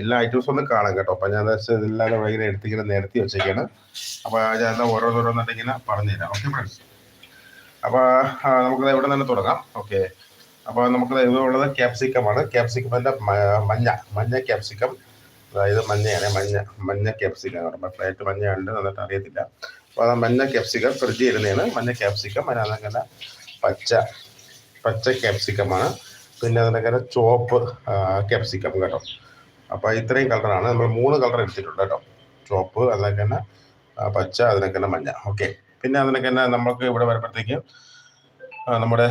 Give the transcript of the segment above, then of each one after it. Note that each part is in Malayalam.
എല്ലാ ഐറ്റംസും ഒന്ന് കാണാം കേട്ടോ. അപ്പൊ ഞാൻ ഇതെല്ലാം ഭയങ്കര എടുത്തിങ്ങനെ നിരത്തി വെച്ചേക്കാണ്. അപ്പൊ ഞാൻ ഓരോന്നോരോന്നിട്ട് ഇങ്ങനെ പറഞ്ഞുതരാം. ഓക്കെ ഫ്രണ്ട്സ് അപ്പൊ നമുക്കത് ഇവിടെ തന്നെ തുടങ്ങാം. ഓക്കെ അപ്പൊ നമുക്ക് ഇവിടെ ഉള്ളത് ക്യാപ്സിക്കം ആണ്. ക്യാപ്സിക്കമിന്റെ മഞ്ഞ. മഞ്ഞ ക്യാപ്സിക്കം അതായത് മഞ്ഞയാണ്. മഞ്ഞ മഞ്ഞ ക്യാപ്സിക്കം കേട്ടോ ഫ്ലൈറ്റ് മഞ്ഞയുണ്ട് എന്നിട്ട് അറിയത്തില്ല. അപ്പൊ ആ മഞ്ഞ ക്യാപ്സിക്കം ഫ്രിഡ്ജ് ഇരുന്നതാണ്. മഞ്ഞ ക്യാപ്സിക്കം അതിനകത്ത് പച്ച പച്ച ക്യാപ്സിക്കമാണ് പിന്നെ അതിനകത്ത് ചുവപ്പ് ക്യാപ്സിക്കം കേട്ടോ. അപ്പൊ ഇത്രയും കളറാണ്. നമ്മൾ മൂന്ന് കളർ എടുത്തിട്ടുണ്ട് കേട്ടോ. ചുവപ്പ് അതിനൊക്കെ തന്നെ പച്ച അതിനൊക്കെ തന്നെ മഞ്ഞ. ഓക്കെ പിന്നെ അതിനൊക്കെ തന്നെ നമുക്ക് ഇവിടെ വരുമ്പോഴത്തേക്കും നമ്മുടെ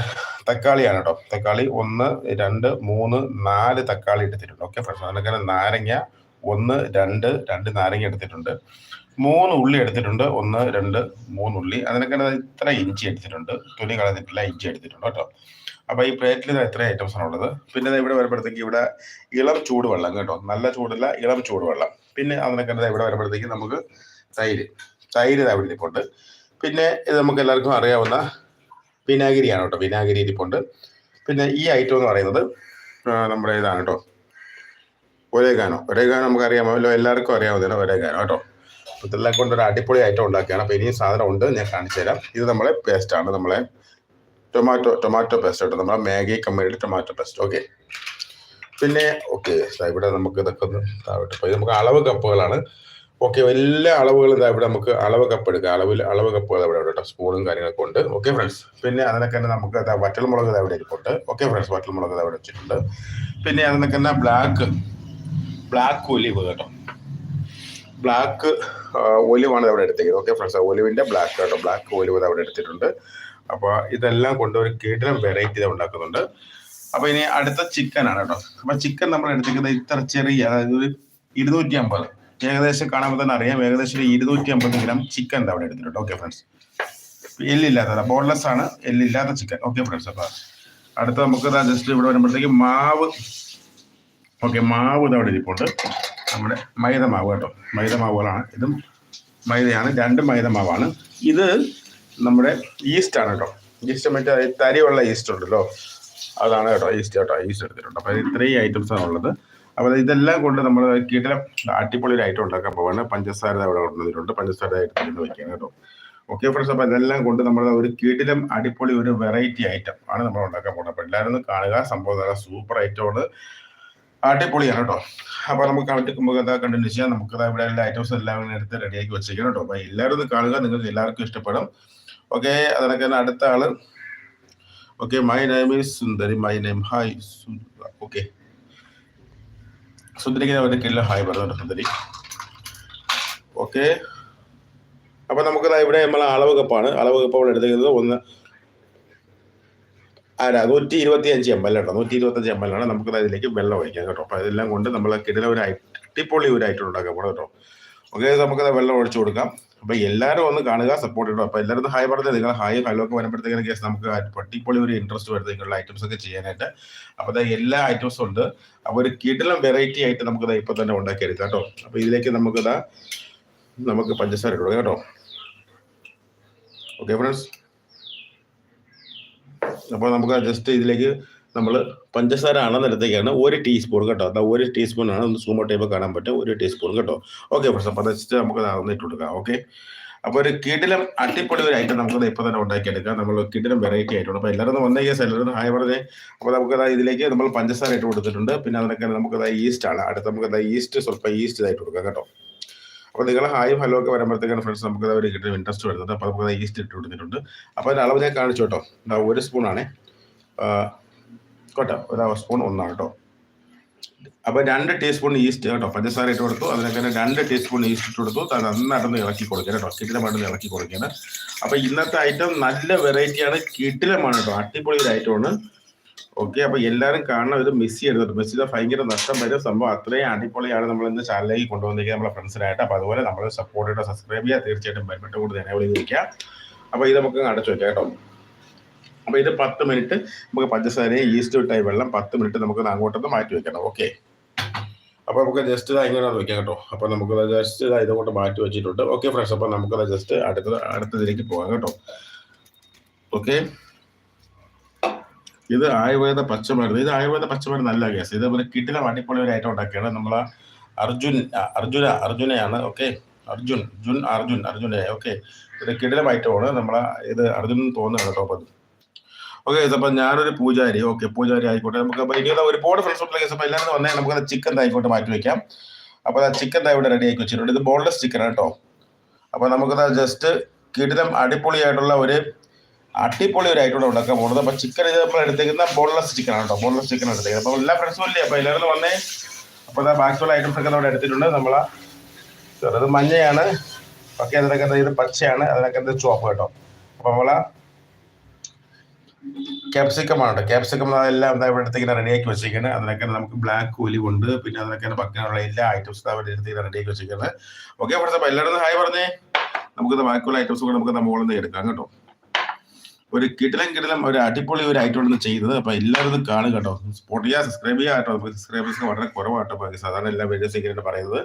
തക്കാളിയാണ് കേട്ടോ. തക്കാളി ഒന്ന് രണ്ട് മൂന്ന് നാല് തക്കാളി എടുത്തിട്ടുണ്ട്. ഓക്കെ ഫ്രണ്ട്സ് അതിനൊക്കെ തന്നെ നാരങ്ങ ഒന്ന് രണ്ട് രണ്ട് നാരങ്ങ എടുത്തിട്ടുണ്ട്. മൂന്ന് ഉള്ളി എടുത്തിട്ടുണ്ട്. ഒന്ന് രണ്ട് മൂന്ന് ഉള്ളി. അതിനൊക്കെ ഇത്ര ഇഞ്ചി എടുത്തിട്ടുണ്ട്. തുണി കളഞ്ഞിട്ടില്ല ഇഞ്ചി എടുത്തിട്ടുണ്ട് കേട്ടോ. അപ്പൊ ഈ പ്ലേറ്റിൽ എത്ര ഐറ്റംസ് ആണ് ഉള്ളത്. പിന്നെ ഇവിടെ വരുമ്പോഴത്തേക്ക് ഇവിടെ ഇളം ചൂടുവെള്ളം കേട്ടോ. നല്ല ചൂടില്ല ഇളം ചൂടുവെള്ളം. പിന്നെ അതിനൊക്കെ ഇവിടെ വരുമ്പോഴത്തേക്ക് നമുക്ക് തൈര്. തൈര് ഇവിടെ ഇരിപ്പുണ്ട്. പിന്നെ ഇത് നമുക്ക് എല്ലാവർക്കും അറിയാവുന്ന വിനാഗിരിയാണ് കേട്ടോ. വിനാഗിരി ഇരിപ്പുണ്ട്. പിന്നെ ഈ ഐറ്റം എന്ന് പറയുന്നത് നമ്മുടെ ഇതാണ് കേട്ടോ. ഒരേ ഗാനം ഒരേ ഗാനം നമുക്ക് അറിയാമല്ലോ എല്ലാവർക്കും അറിയാവുന്നതാണ് ഒരേ ഗാനം കേട്ടോ. അപ്പോൾ ഇതെല്ലാം കൊണ്ട് ഒരു അടിപൊളി ഐറ്റം ഉണ്ടാക്കുകയാണ് അപ്പോൾ ഇനിയും സാധനം ഉണ്ട്. ഞാൻ കാണിച്ചു തരാം ഇത് നമ്മളെ പേസ്റ്റാണ് നമ്മളെ ടൊമാറ്റോ ടൊമാറ്റോ പേസ്റ്റ് കേട്ടോ. നമ്മളെ മാഗി കമ്പനിയുടെ ടൊമാറ്റോ പേസ്റ്റ് ഓക്കെ പിന്നെ ഓക്കെ ഇവിടെ നമുക്ക് ഇതൊക്കെ ഒന്ന് താഴോട്ട് പോയി നമുക്ക് അളവ് കപ്പുകളാണ്. ഓക്കെ എല്ലാ അളവുകളും ഇതാ ഇവിടെ നമുക്ക് അളവ് കപ്പ് എടുക്കാം. അളവിൽ അളവ് കപ്പുകൾ ഇവിടെ കേട്ടോ. സ്പൂണും കാര്യങ്ങളൊക്കെ ഉണ്ട്. ഓക്കെ ഫ്രണ്ട്സ് പിന്നെ അതിനൊക്കെ തന്നെ നമുക്ക് ഇതാ വറ്റൽമുളക് ഇതാ ഇവിടെ ഇരിപ്പുണ്ട്. ഓക്കെ ഫ്രണ്ട്സ് വറ്റൽമുളക് ഇതാ ഇവിടെ വെച്ചിട്ടുണ്ട്. പിന്നെ അതിനൊക്കെ തന്നെ ബ്ലാക്ക് ബ്ലാക്ക് ഒലിവ് കേട്ടോ. ബ്ലാക്ക് ഒലിവാണ് അവിടെ എടുത്തേക്കുന്നത്. ഓക്കെ ഫ്രണ്ട്സ് ഒലിവിന്റെ ബ്ലാക്ക് കേട്ടോ. ബ്ലാക്ക് ഒലിവ് ഇത് അവിടെ എടുത്തിട്ടുണ്ട്. അപ്പോൾ ഇതെല്ലാം കൊണ്ട് ഒരു കേട്ടിലും വെറൈറ്റി ഉണ്ടാക്കുന്നുണ്ട്. അപ്പൊ ഇനി അടുത്ത ചിക്കൻ ആണ് കേട്ടോ. അപ്പൊ ചിക്കൻ നമ്മൾ എടുത്തിരിക്കുന്നത് ഇത്ര ചെറിയ അതായത് ഒരു ഇരുന്നൂറ്റി അമ്പത് ഏകദേശം കാണുമ്പോൾ തന്നെ അറിയാം ഏകദേശം ഒരു ഇരുന്നൂറ്റി അമ്പത് ഗ്രാം ചിക്കൻ അവിടെ എടുത്തിട്ടുണ്ട്. ഓക്കെ ഫ്രണ്ട്സ് എല്ലില്ലാത്ത ബോൺലെസ് ആണ്. എല്ലില്ലാത്ത ചിക്കൻ ഓക്കെ ഫ്രണ്ട്സ് അപ്പൊ അടുത്ത നമുക്ക് ജസ്റ്റ് ഇവിടെ വരുമ്പോഴത്തേക്ക് മാവ്. ഓക്കെ മാവ് ഇത് അവിടെ ഇരിപ്പുണ്ട്. നമ്മുടെ മൈദ മാവ് കേട്ടോ. മൈദ മാവുകളാണ് ഇതും മൈദയാണ്. രണ്ടും മൈദ മാവാണ് ഇത് നമ്മുടെ ഈസ്റ്റ് ആണ് കേട്ടോ. ഈസ്റ്റ് മറ്റേ തരിയുള്ള ഈസ്റ്റ് ഉണ്ടല്ലോ. അതാണ് കേട്ടോ ഈസ്റ്റ് കേട്ടോ. ഈസ്റ്റ് എടുത്തിട്ടുണ്ട്. അപ്പോൾ ഇത്രയും ഐറ്റംസ് ആണ് ഉള്ളത്. അപ്പോൾ ഇതെല്ലാം കൊണ്ട് നമ്മൾ കീട്ടിലെ അടിപൊളി ഒരു ഐറ്റം ഉണ്ടാക്കാൻ പോവാണ്. പഞ്ചസാര അവിടെ കൊണ്ടുവന്നിട്ടുണ്ട്. പഞ്ചസാര എടുത്തിട്ട് വയ്ക്കാൻ കേട്ടോ. ഓക്കെ ഫ്രണ്ട്സ് അപ്പോൾ ഇതെല്ലാം കൊണ്ട് നമ്മൾ ഒരു കീട്ടിലും അടിപൊളി ഒരു വെറൈറ്റി ഐറ്റം ആണ് നമ്മൾ ഉണ്ടാക്കാൻ പോകുന്നത് അപ്പോൾ എല്ലാവരും കാണുക. സംഭവം നല്ല സൂപ്പർ ഐറ്റമാണ് അടിപൊളിയാണ് കേട്ടോ. അപ്പോൾ നമുക്ക് കണ്ടിട്ട് എന്താ കണ്ടിന്യൂ ചെയ്യാം നമുക്ക് ഇവിടെ എല്ലാ ഐറ്റംസും എല്ലാം എടുത്ത് റെഡിയാക്കി വെച്ചേക്കാം കേട്ടോ. അപ്പോൾ എല്ലാവരും കാണുക. നിങ്ങൾക്ക് എല്ലാവർക്കും ഇഷ്ടപ്പെടും. ഓക്കെ അതിനൊക്കെ തന്നെ അടുത്ത ആൾ. Okay my name is Sundari my name hi okay സുന്ദരിക്ക് അവരുടെ കീഴിൽ ഹായ് പറഞ്ഞുണ്ട് സുന്ദരി ഓക്കെ അപ്പൊ നമുക്ക് ഇവിടെ നമ്മൾ അളവ് കപ്പാണ് അളവ് കപ്പ് നമ്മൾ എടുത്തിരിക്കുന്നത് ഒന്ന് ആരാ? നൂറ്റി ഇരുപത്തി അഞ്ച് എം എൽ കേട്ടോ നൂറ്റി ഇരുപത്തി അഞ്ച് എം എൽ ആണ്. നമുക്ക് അതിലേക്ക് വെള്ളം ഒഴിക്കാം കേട്ടോ. അപ്പൊ ഇതെല്ലാം കൊണ്ട് നമ്മൾ കിടല ഒരു അടിപൊളി ഒരു ഐറ്റം ഉണ്ടാക്കാൻ പോകണം കേട്ടോ. ഓക്കെ നമുക്ക് വെള്ളം ഒഴിച്ചു കൊടുക്കാം. അപ്പൊ എല്ലാവരും ഒന്ന് കാണുക സപ്പോർട്ട് ഇടുക അപ്പൊ എല്ലാവരും ഹായ് പറഞ്ഞത് നിങ്ങൾ ഹായ് ഹലോ ഒക്കെ വരുമ്പോഴത്തേക്കും കേസ് നമുക്ക് പട്ടിപ്പൊളി ഒരു ഇൻട്രസ്റ്റ് വരുന്നതിനുള്ള ഐറ്റംസ് ഒക്കെ ചെയ്യാനായിട്ട്. അപ്പൊ അതായത് എല്ലാ ഐറ്റംസും ഉണ്ട്. അപ്പൊ ഒരു കിടലം വെറൈറ്റി ആയിട്ട് നമുക്ക് ഇപ്പൊ തന്നെ ഉണ്ടാക്കി എടുക്കാം കേട്ടോ. അപ്പൊ ഇതിലേക്ക് നമുക്ക് ദാ നമുക്ക് പഞ്ചസാര ഇടുക കേട്ടോ. ഓക്കെ ഫ്രണ്ട്സ് അപ്പോൾ നമുക്ക് ജസ്റ്റ് ഇതിലേക്ക് നമ്മൾ പഞ്ചസാര അളന്നെടുത്തേക്കാണ് ഒരു ടീസ്പൂൺ കേട്ടോ. അതാ ഒരു ടീസ്പൂൺ ആണ്. ഒന്ന് സൂമോ ടൈപ്പ് കാണാൻ പറ്റും. ഒരു ടീസ്പൂൺ കേട്ടോ. ഓക്കെ പ്രശ്നം പതച്ചിട്ട് നമുക്ക് അളന്നിട്ട് കൊടുക്കാം. ഓക്കെ അപ്പോൾ ഒരു കിടിലം അടിപൊളി ഒരു ഐറ്റം നമുക്ക് ഇപ്പോൾ തന്നെ ഉണ്ടാക്കിയെടുക്കാം. നമ്മൾ കിടിലം വെറൈറ്റി ആയിട്ടുണ്ട്. അപ്പോൾ എല്ലാവരും ഒന്ന് കേസ് എല്ലാവരും ഹായ് പറഞ്ഞേ. അപ്പോൾ നമുക്ക് ഇതിലേക്ക് നമ്മൾ പഞ്ചസാര ഇട്ട് കൊടുത്തിട്ടുണ്ട്. പിന്നെ അതിനൊക്കെ നമുക്ക് ഈസ്റ്റ് ആണ്. അടുത്ത് നമുക്ക് ഈസ്റ്റ് സ്വല്പം ഈസ്റ്റ് ഇതായിട്ട് കൊടുക്കാം കേട്ടോ. അപ്പോൾ നിങ്ങൾ ഹായും ഹലോ ഒക്കെ വരുമ്പോഴത്തേക്കാണ് ഫ്രണ്ട്സ് നമുക്ക് ഒരു കിട്ടുന്ന ഇൻട്രസ്റ്റ് വരുന്നത്. അപ്പോൾ നമുക്ക് ഈസ്റ്റ് ഇട്ട് കൊടുത്തിട്ടുണ്ട്. അപ്പോൾ അതിന്റെ അളവ് ഞാൻ കാണിച്ചു കേട്ടോ. ഒരു സ്പൂണാണേ കേട്ടോ. ഒരു സ്പൂൺ ഒന്നാണ് കേട്ടോ. അപ്പോൾ രണ്ട് ടീസ്പൂൺ ഈസ്റ്റ് കേട്ടോ. പഞ്ചസാര ഇട്ട് കൊടുത്തു. അതിനൊക്കെ രണ്ട് ടീസ്പൂൺ ഈസ്റ്റ് ഇട്ട് കൊടുത്തു. അത് നന്നായിട്ടൊന്ന് ഇളക്കി കൊടുക്കണം കേട്ടോ. കിട്ടിലമായിട്ടൊന്ന് ഇളക്കി കൊടുക്കണം അപ്പോൾ ഇന്നത്തെ ഐറ്റം നല്ല വെറൈറ്റിയാണ് കിട്ടിലമാണ് കേട്ടോ. അടിപൊളി ഒരു ഐറ്റമാണ് ഓക്കെ അപ്പൊ എല്ലാവരും കാണണം. ഇത് മിസ് ചെയ്യരുത് മിസ് ചെയ്താൽ ഭയങ്കര നഷ്ടം വരും. സംഭവം അത്രയും അടിപൊളിയാണ് നമ്മൾ ഇന്ന് ചാനലിലേക്ക് കൊണ്ടുവന്നിരിക്കുക നമ്മുടെ ഫ്രണ്ട്സിനായിട്ട് അപ്പൊ അതുപോലെ നമ്മൾ സപ്പോർട്ട് ചെയ്ത് സബ്സ്ക്രൈബ് ചെയ്യുക. തീർച്ചയായിട്ടും ബെൽബട്ടൺ കൂടി എനേബിൾ ചെയ്ത് അപ്പൊ ഇത് നമുക്ക് അടച്ചു വെക്കാം കേട്ടോ. അപ്പൊ ഇത് പത്ത് മിനിറ്റ് നമുക്ക് പഞ്ചസാരയും ഈസ്റ്റ് ഇട്ടായി വെള്ളം പത്ത് മിനിറ്റ് നമുക്ക് അങ്ങോട്ടൊന്ന് മാറ്റി വെക്കണം. ഓക്കെ അപ്പോൾ നമുക്ക് ജസ്റ്റ് ഇത് ഇങ്ങനെ വെക്കാം കേട്ടോ. അപ്പോൾ നമുക്ക് ജസ്റ്റ് ഇത് ഇതുകൊണ്ട് മാറ്റി വെച്ചിട്ടുണ്ട്. ഓക്കെ ഫ്രണ്ട്സ് അപ്പോൾ നമുക്ക് ജസ്റ്റ് അടുത്ത അടുത്തതിലേക്ക് പോകാം കേട്ടോ. ഓക്കെ ഇത് ആയുർവേദ പച്ചമരുന്ന്. ഇത് ആയുർവേദ പച്ചമരുന്ന് നല്ല കേസ് ഇത് ഒരു കിട്ടിലെ വണ്ടിപ്പൊളി ഐറ്റം ഉണ്ടാക്കിയാണ് നമ്മൾ അർജുൻ അർജുന അർജുനയാണ്. ഓക്കെ അർജുൻ ജുൻ അർജുൻ അർജുന ഓക്കെ ഇത് കിടിലമായിട്ടാണ് നമ്മളെ ഇത് അർജുൻ തോന്നുന്നത് കേട്ടോ. അപ്പം ഓക്കെ അപ്പൊ ഞാനൊരു പൂജാരി. ഓക്കെ പൂജാരി ആയിക്കോട്ടെ. നമുക്ക് ഇനി ഒരുപാട് ഫ്രണ്ട്സ് ഉണ്ടെങ്കിൽ അപ്പൊ എല്ലാവരും വന്നേ നമുക്ക് ചിക്കൻ ആയിക്കോട്ടെ മാറ്റി വെക്കാം. അപ്പൊ ആ ചിക്കൻ ഇവിടെ റെഡി ആക്കി വെച്ചിട്ടുണ്ട്. ഇത് ബോൺലെസ് ചിക്കൻ കേട്ടോ. അപ്പൊ നമുക്കത് ജസ്റ്റ് കിടിലം അടിപൊളിയായിട്ടുള്ള ഒരു അടിപൊളി ഒരു ആയിട്ടുള്ള ഉണ്ടാക്കാൻ പോകുന്നത് അപ്പൊ ചിക്കൻ ഇത് നമ്മൾ എടുത്തേക്കുന്ന ബോൺലെസ് ചിക്കൻ ആണ് കേട്ടോ. ബോൺലെസ് ചിക്കൻ എടുത്തേക്കുന്നത്. അപ്പൊ എല്ലാ ഫ്രണ്ട്സും ഇല്ലേ? അപ്പൊ എല്ലാവരും വന്നേ. അപ്പൊ ബാക്കിയുള്ള ഐറ്റംസ് ഒക്കെ നമ്മുടെ എടുത്തിട്ടുണ്ട്. നമ്മള ചെറുത് മഞ്ഞയാണ്. ഓക്കെ അതിനൊക്കെ ഇത് പച്ചയാണ്. അതിനൊക്കെ ഇത് ചുവപ്പ് കേട്ടോ. അപ്പൊ നമ്മളെ ക്യാപ്സിക്കം ആണ് കേട്ടോ ക്യാപ്സിക്കം എല്ലാം എന്താ ഇവിടെ ഇങ്ങനെ റെഡിയാക്കി വെച്ചിരിക്കുന്നത് അതിനൊക്കെ നമുക്ക് ബ്ലാക്ക് കൂലി ഉണ്ട് പിന്നെ അതിനൊക്കെ പക്കാനുള്ള എല്ലാ ഐറ്റംസ് അവിടെ എടുത്തേക്ക് റെഡിയാക്കി വെച്ചിരിക്കുന്നത് ഓക്കെ ഫ്രണ്ട്സ് അപ്പൊ എല്ലാവരും ഹായ് പറഞ്ഞേ. നമുക്ക് ബാക്കിയുള്ള ഐറ്റംസ് കൂടെ നമുക്ക് നമ്മൾ നിന്ന് എടുക്കാം കേട്ടോ. ഒരു കിടിലം കിടിലം ഒരു അടിപൊളി ഒരു ഐറ്റം ആണ് ചെയ്തത്. അപ്പൊ എല്ലാവരും കാണുക കേട്ടോ. സപ്പോർട്ട് ചെയ്യുക സബ്സ്ക്രൈബ് ചെയ്യുക കേട്ടോ. നമുക്ക് സബ്സ്ക്രൈബേഴ്സ് വളരെ കുറവാട്ടോ അപ്പൊ സാധാരണ എല്ലാ വീഡിയോസ് ഇങ്ങനെ പറയുന്നത്.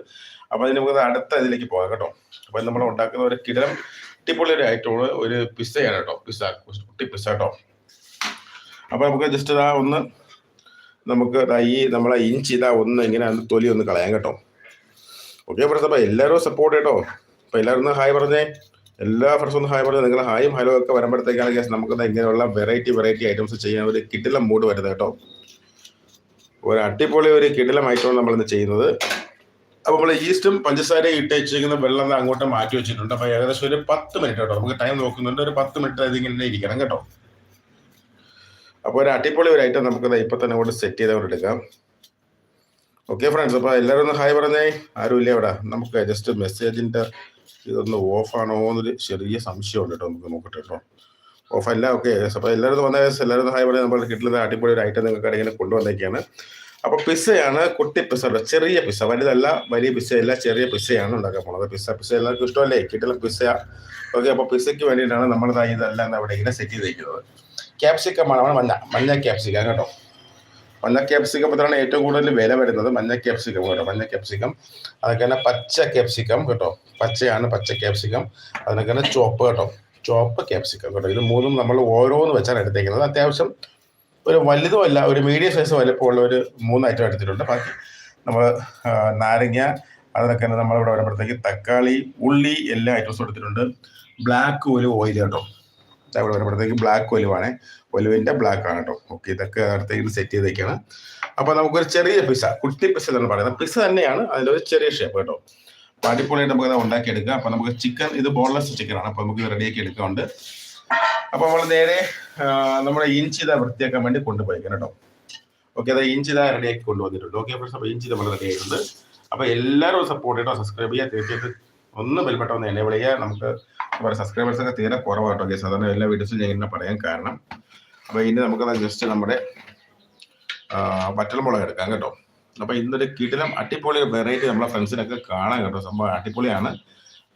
അപ്പൊ അതിന് നമുക്ക് അടുത്ത ഇതിലേക്ക് പോകാം കേട്ടോ. അപ്പൊ നമ്മൾ ഉണ്ടാക്കുന്ന ഒരു കിടിലം അടിപൊളി ഒരു ഐറ്റമാണ് ഒരു പിസ്സയാണ് കേട്ടോ. പിസ്സ കുട്ടി പിസ്സ കേട്ടോ. അപ്പൊ നമുക്ക് ജസ്റ്റ് ഇതാ ഒന്ന് നമുക്ക് ഈ നമ്മളെ ഇഞ്ചി ഇതാ ഒന്ന് ഇങ്ങനെ തൊലി ഒന്ന് കളയാം കേട്ടോ. ഓക്കെ ഫ്രണ്ട്സ് അപ്പൊ എല്ലാവരും സപ്പോർട്ട് കേട്ടോ അപ്പൊ എല്ലാവരും ഒന്ന് ഹായ് പറഞ്ഞേ. എല്ലാ ഫ്രണ്ട്സും ഒന്ന് ഹായ് പറഞ്ഞു. നിങ്ങൾ ഹായും ഹലോ ഒക്കെ വരുമ്പോഴത്തേക്കാണ് guys നമുക്ക് ഇങ്ങനെയുള്ള വെറൈറ്റി വെറൈറ്റി ഐറ്റംസ് ചെയ്യാൻ ഒരു കിടിലം മൂഡ് വരുന്നത് കേട്ടോ. ഒരു അടിപൊളി ഒരു കിടിലം ഐറ്റമാണ് നമ്മൾ ഇന്ന് ചെയ്യുന്നത്. അപ്പോൾ നമ്മൾ ഈസ്റ്റും പഞ്ചസാരയും ഇട്ട് വെച്ചിരിക്കുന്ന വെള്ളം അങ്ങോട്ട് മാറ്റി വെച്ചിട്ടുണ്ട്. അപ്പോൾ ഏകദേശം ഒരു പത്ത് മിനിറ്റ് കേട്ടോ. നമുക്ക് ടൈം നോക്കുന്നുണ്ട്. ഒരു പത്ത് മിനിറ്റ് ഇതിങ്ങനെ ഇരിക്കണം കേട്ടോ. അപ്പോൾ ഒരു അടിപൊളി ഒരു ഐറ്റം നമുക്ക് ഇപ്പം തന്നെ കൊണ്ട് സെറ്റ് ചെയ്ത് അങ്ങോട്ട് എടുക്കാം. ഓക്കെ ഫ്രണ്ട്സ് അപ്പോൾ എല്ലാവരും ഒന്ന് ഹായ് പറഞ്ഞേ. ഇല്ല ഇവിടെ? നമുക്ക് ജസ്റ്റ് മെസ്സേജിന്റെ ഇതൊന്ന് ഓഫ് ആണോ എന്നൊരു ചെറിയ സംശയം ഉണ്ട് കേട്ടോ നമുക്ക് നോക്കട്ടെ കേട്ടോ. ഓഫ് അല്ല ഓക്കെ അപ്പോൾ എല്ലാവരും വന്ന എല്ലാവരും ഹായ് പറഞ്ഞാൽ നമ്മൾ കിട്ടുന്ന അടിപൊളി ഒരു ഐറ്റം നിങ്ങൾക്ക് ഇങ്ങനെ കൊണ്ടുവന്നേക്കാണ്. അപ്പോൾ പിസ്സയാണ് കുട്ടി പിസ്സ ചെറിയ പിസ്സ വലുതല്ല വലിയ പിസ്സയല്ല ചെറിയ പിസ്സയാണ് ഉണ്ടാക്കാൻ പോണത്. പിസ്സ പിസ്സ എല്ലാവർക്കും ഇഷ്ടമല്ലേ? കിട്ടുന്ന പിസ്സ ഓക്കെ അപ്പോൾ പിസ്സയ്ക്ക് വേണ്ടിയിട്ടാണ് നമ്മൾ ഇതെല്ലാം അവിടെ ഇങ്ങനെ സെറ്റ് ചെയ്തേക്കുന്നത്. ക്യാപ്സിക്കം ആണ്. മഞ്ഞ മഞ്ഞ ക്യാപ്സിക്കം കേട്ടോ. മഞ്ഞ ക്യാപ്സിക്കം ഇതാണ് ഏറ്റവും കൂടുതൽ വില വരുന്നത്. മഞ്ഞ ക്യാപ്സിക്കം കേട്ടോ. മഞ്ഞ ക്യാപ്സിക്കം അതൊക്കെ തന്നെ പച്ച ക്യാപ്സിക്കം കേട്ടോ. പച്ചയാണ് പച്ച ക്യാപ്സിക്കം അതിനൊക്കെ തന്നെ ചുവപ്പ് കേട്ടോ. ചുവപ്പ് ക്യാപ്സിക്കം കേട്ടോ. ഇത് മൂന്നും നമ്മൾ ഓരോന്ന് വെച്ചാണ് എടുത്തേക്കുന്നത്. അത്യാവശ്യം ഒരു വലുതുമല്ല ഒരു മീഡിയം സൈസ് വലുപ്പമുള്ള ഒരു മൂന്ന് ഐറ്റം എടുത്തിട്ടുണ്ട്. ബാക്കി നമ്മൾ നാരങ്ങ അതിനൊക്കെ തന്നെ നമ്മളിവിടെ വരുമ്പോഴത്തേക്ക് തക്കാളി ഉള്ളി എല്ലാ ഐറ്റംസും എടുത്തിട്ടുണ്ട്. ബ്ലാക്ക് ഒരു ഓയിൽ കേട്ടോ. ഇവിടെ വരുമ്പോഴത്തേക്ക് ബ്ലാക്ക് ഒലിവാണ് ഒലിവിന്റെ ബ്ലാക്ക് ആണ് കേട്ടോ ഓക്കെ ഇതൊക്കെ അടുത്തേക്ക് സെറ്റ് ചെയ്തേക്കാണ്. അപ്പോൾ നമുക്കൊരു ചെറിയ പിസ കുട്ടി പിസ എന്ന് പറയുന്നത്. പിസ തന്നെയാണ് അതിലൊരു ചെറിയ ഷേപ്പ് കേട്ടോ. അപ്പൊ അടിപൊളിയായിട്ട് നമുക്ക് ഉണ്ടാക്കിയെടുക്കുക അപ്പോൾ നമുക്ക് ചിക്കൻ ഇത് ബോൺലെസ് ചിക്കനാണ് അപ്പോൾ അപ്പൊ നമുക്ക് റെഡിയാക്കി എടുക്കാറുണ്ട് അപ്പോൾ നമ്മൾ നേരെ നമ്മുടെ ഇഞ്ചി ഇതാ വൃത്തിയാക്കാൻ വേണ്ടി കൊണ്ടുപോയിക്കാം കേട്ടോ ഓക്കെ അത് ഇഞ്ചി ഇതാ റെഡിയാക്കി കൊണ്ടുവന്നിട്ടുണ്ട്. ഓക്കെ അപ്പോൾ ഇഞ്ചി നമ്മൾ റെഡി ആയിട്ടുണ്ട്. അപ്പോൾ എല്ലാവരും സപ്പോർട്ട് ചെയ്യട്ടോ സബ്സ്ക്രൈബ് ചെയ്യുക തീർച്ചയായിട്ടും ഒന്ന് ബെൽബട്ടം ഒന്ന് എന്നെ വിളിക്കുക നമുക്ക് സബ്സ്ക്രൈബേഴ്സ് ഒക്കെ തീരെ കുറവാട്ടോ ഓക്കെ സാധാരണ എല്ലാ വീഡിയോസും ഞാൻ ഇങ്ങനെ പറയാൻ കാരണം. അപ്പോൾ ഇനി നമുക്ക് ജസ്റ്റ് നമ്മുടെ വറ്റൽമുളക് എടുക്കാം കേട്ടോ. അപ്പൊ ഇന്നൊരു കിടിലം അടിപൊളി വെറൈറ്റി നമ്മളെ ഫ്രണ്ട്സിനൊക്കെ കാണാൻ കേട്ടോ. സംഭവം അടിപൊളിയാണ്.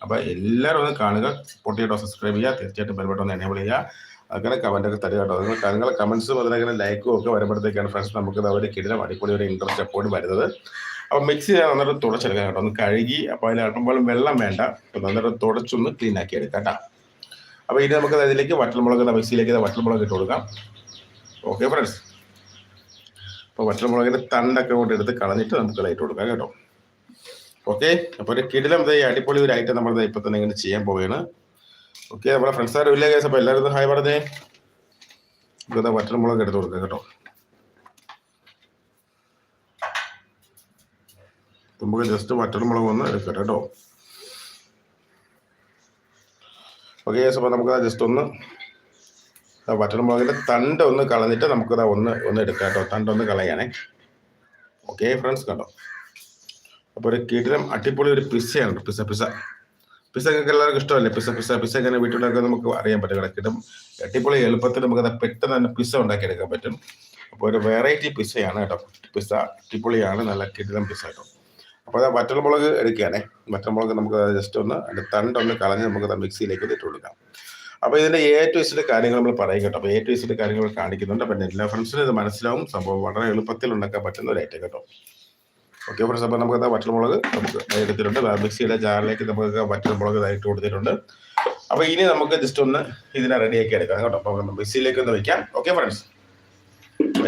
അപ്പോൾ എല്ലാവരും ഒന്ന് കാണുക സപ്പോർട്ട് ചെയ്യട്ടോ സബ്സ്ക്രൈബ് ചെയ്യുക തീർച്ചയായിട്ടും ബെൽബട്ടം ഒന്ന് എന്നെ വിളിക്കുക അങ്ങനെ കമന്റ് ഒക്കെ തരിക കേട്ടോ. നിങ്ങൾ നിങ്ങളെ കമൻസും അതിനങ്ങനെ ലൈക്കും ഒക്കെ വരുമ്പോഴത്തേക്കാണ് ഫ്രണ്ട്സ് നമുക്ക് അവർ കിടിലം അടിപൊളി ഒരു ഇൻട്രസ്റ്റ് എപ്പോഴും വരുന്നത്. അപ്പൊ മിക്സ് നന്നായിട്ട് തുടച്ചെടുക്കാം കേട്ടോ. ഒന്ന് കഴുകി അപ്പൊ അതിൽ അല്പം വെള്ളം വേണ്ട. നന്നായിട്ട് തുടച്ചൊന്ന് ക്ലീൻ ആക്കി എടുക്കാം കേട്ടോ. അപ്പൊ ഇനി നമുക്ക് അതിലേക്ക് വറ്റൽമുളക് ദാ മിക്സിയിലേക്ക് ദാ വറ്റൽമുളക് ഇട്ട് കൊടുക്കാം. ഓക്കെ ഫ്രണ്ട്സ് അപ്പൊ വറ്റൽമുളകിന്റെ തണ്ടൊക്കെ കൊണ്ട് എടുത്ത് കളഞ്ഞിട്ട് നമുക്ക് ലൈറ്റ് കൊടുക്കാം കേട്ടോ. ഓക്കെ അപ്പോൾ ഒരു കിടിലം ഇതായി അടിപൊളി ഒരു ഐറ്റം നമ്മൾ ഇപ്പം തന്നെ ഇങ്ങനെ ചെയ്യാൻ പോവുകയാണ്. ഓക്കെ നമ്മുടെ ഫ്രണ്ട്സ് ആരും ഇല്ല കേസ് അപ്പോൾ എല്ലാവരും ഹായ് പറഞ്ഞേ. നമുക്ക് വറ്റൽ മുളക് എടുത്ത് കൊടുക്കാം കേട്ടോ. നമുക്ക് ജസ്റ്റ് വറ്റൽമുളക് ഒന്ന് എടുക്കട്ടെ കേട്ടോ. ഓക്കെ അപ്പോൾ നമുക്ക് ജസ്റ്റ് ഒന്ന് വറ്റൽമുളകിന്റെ തണ്ട് ഒന്ന് കളഞ്ഞിട്ട് നമുക്കത് ഒന്ന് ഒന്ന് എടുക്കാം കേട്ടോ. തണ്ട് ഒന്ന് കളയാണേ. ഓക്കെ ഫ്രണ്ട്സ് കണ്ടോ? അപ്പോൾ ഒരു കിടിലം അടിപൊളി ഒരു പിസ്സയാണ് പിസ്സ പിസ്സ. പിസ്സ നിങ്ങൾക്ക് എല്ലാവർക്കും ഇഷ്ടമല്ലേ? പിസ്സ പിസ്സ പിസ്സ ഇങ്ങനെ വീട്ടിലൊക്കെ നമുക്ക് അറിയാൻ പറ്റും. കിടക്കിട്ടും അടിപൊളി എളുപ്പത്തിൽ നമുക്ക് പെട്ടെന്ന് തന്നെ പിസ്സ ഉണ്ടാക്കിയെടുക്കാൻ പറ്റും. അപ്പോൾ ഒരു വെറൈറ്റി പിസ്സയാണ് കേട്ടോ. പിസ്സ അടിപൊളിയാണ് നല്ല കിടിലം പിസ്സ കേട്ടോ. അപ്പോൾ അത് വറ്റൽമുളക് എടുക്കുകയാണേ. വറ്റൽമുളക് നമുക്ക് ജസ്റ്റ് ഒന്ന് അതിന്റെ തണ്ടൊന്ന് കളഞ്ഞ് നമുക്ക് അത് മിക്സിയിലേക്ക് ഇട്ട് കൊടുക്കാം. അപ്പോൾ ഇതിന്റെ എ ടു എസിന്റെ കാര്യങ്ങൾ നമ്മൾ പറയും കേട്ടോ. അപ്പോൾ എ ടു എസിന്റെ കാര്യങ്ങൾ കാണിക്കുന്നുണ്ട്. അപ്പം എല്ലാ ഫ്രണ്ട്സിനും ഇത് മനസ്സിലാവും. സംഭവം വളരെ എളുപ്പത്തിൽ ഉണ്ടാക്കാൻ പറ്റുന്ന ഒരു ഐറ്റം കേട്ടോ. ഓക്കെ ഫ്രണ്ട്സ് അപ്പോൾ നമുക്ക് വറ്റൽമുളക് നമുക്ക് എടുത്തിട്ടുണ്ട്. മിക്സിയുടെ ജാറിലേക്ക് നമുക്ക് വറ്റൽമുളക് ഇതായിട്ട് കൊടുത്തിട്ടുണ്ട്. അപ്പോൾ ഇനി നമുക്ക് ജസ്റ്റ് ഒന്ന് ഇതിനെ റെഡിയാക്കി എടുക്കാം കേട്ടോ. അപ്പോൾ മിക്സിയിലേക്ക് ഒന്ന് വെക്കാം. ഓക്കെ ഫ്രണ്ട്സ്